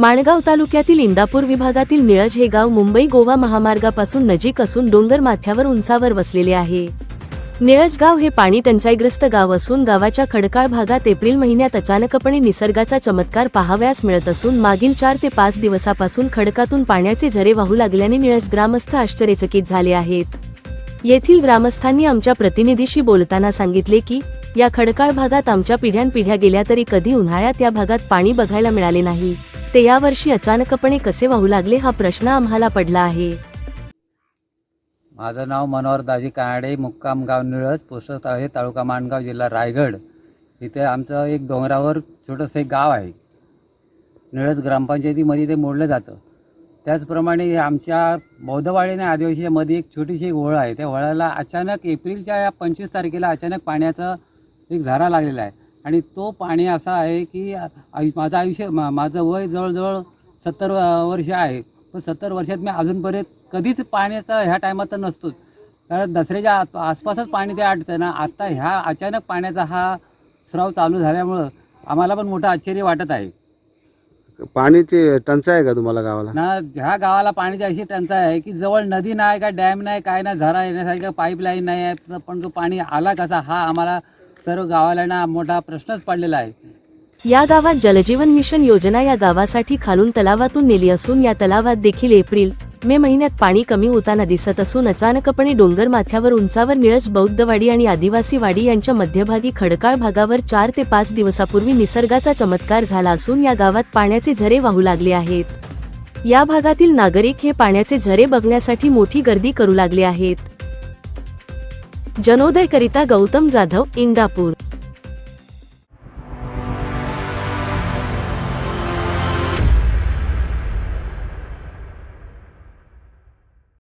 माणगाव तालुक्यातील इंदापूर विभागातील निळज हे गाव मुंबई गोवा महामार्गापासून नजीक असून डोंगर माथ्यावर उंचावर वसलेले आहे. निळज गाव हे पाणी टंचाईग्रस्त गाव असून गावाच्या खडकाळ भागात एप्रिल महिन्यात अचानकपणे निसर्गाचा चमत्कार पाहावयास मिळत असून मागील चार ते पाच दिवसापासून खडकातून पाण्याचे झरे वाहू लागल्याने निळज ग्रामस्थ आश्चर्यचकित झाले आहेत. येथील ग्रामस्थांनी आमच्या प्रतिनिधीशी बोलताना सांगितले की या खडकाळ भागात आमच्या पिढ्यानपिढ्या गेल्या तरी कधी उन्हाळ्यात या भागात पाणी बघायला मिळाले नाही. ते यावर्षी अचानकपणे कसे वाहू लागले हा प्रश्न आम्हाला पडला आहे. माझं नाव मनोहर दाजी कानाडे मुक्काम गाव निळज पोस्ट आहे तालुका माणगाव जिल्हा रायगड. इथे आमचं एक डोंगरावर छोटंसं एक गाव आहे. निळज ग्रामपंचायतीमध्ये ते मोडलं जातं. त्याचप्रमाणे आमच्या बौद्धवाडी आणि आदिवासीच्या एक छोटीशी एक ओळ आहे. त्या ओळ्याला अचानक एप्रिलच्या या पंचवीस तारखेला अचानक पाण्याचं एक झरा लागलेला आहे. आणि तो पाणी असा आहे की आयु माझं आयुष्य मा माझं वय जवळजवळ सत्तर वर्ष आहे. पण सत्तर वर्षात मी अजूनपर्यंत कधीच पाण्याचा ह्या टायमात तर नसतोच. कारण दसऱ्याच्या आत- आसपासच पाणी ते आटतं ना आत्ता ह्या अचानक पाण्याचा हा स्राव चालू झाल्यामुळं आम्हाला पण मोठं आश्चर्य वाटत आहे. पाण्याची टंचाई आहे का तुम्हाला गावाला? ना ह्या गावाला पाण्याची अशी टंचाई आहे की जवळ नदी नाही का डॅम नाही काय नाही झरा येण्यासारखी पाईपलाईन नाही आहे पण तो पाणी आला कसा हा आम्हाला सर्व गावाला ना मोठा प्रश्नच पडलेला आहे. या गावात जलजीवन मिशन योजना या गावासाठी खालून तलावातून नेली असून या तलावात देखील एप्रिल मे महिन्यात पाणी कमी होताना दिसत असून अचानकपणे डोंगर माथ्यावर उंचावर निळज बौद्धवाडी आणि आदिवासी वाडी यांच्या मध्यभागी खडकाळ भागावर चार ते पाच दिवसापूर्वी निसर्गाचा चमत्कार झाला असून या गावात पाण्याचे झरे वाहू लागले आहेत. या भागातील नागरिक हे पाण्याचे झरे बघण्यासाठी मोठी गर्दी करू लागले आहेत. जनोदयकरिता गौतम जाधव इंदापूर.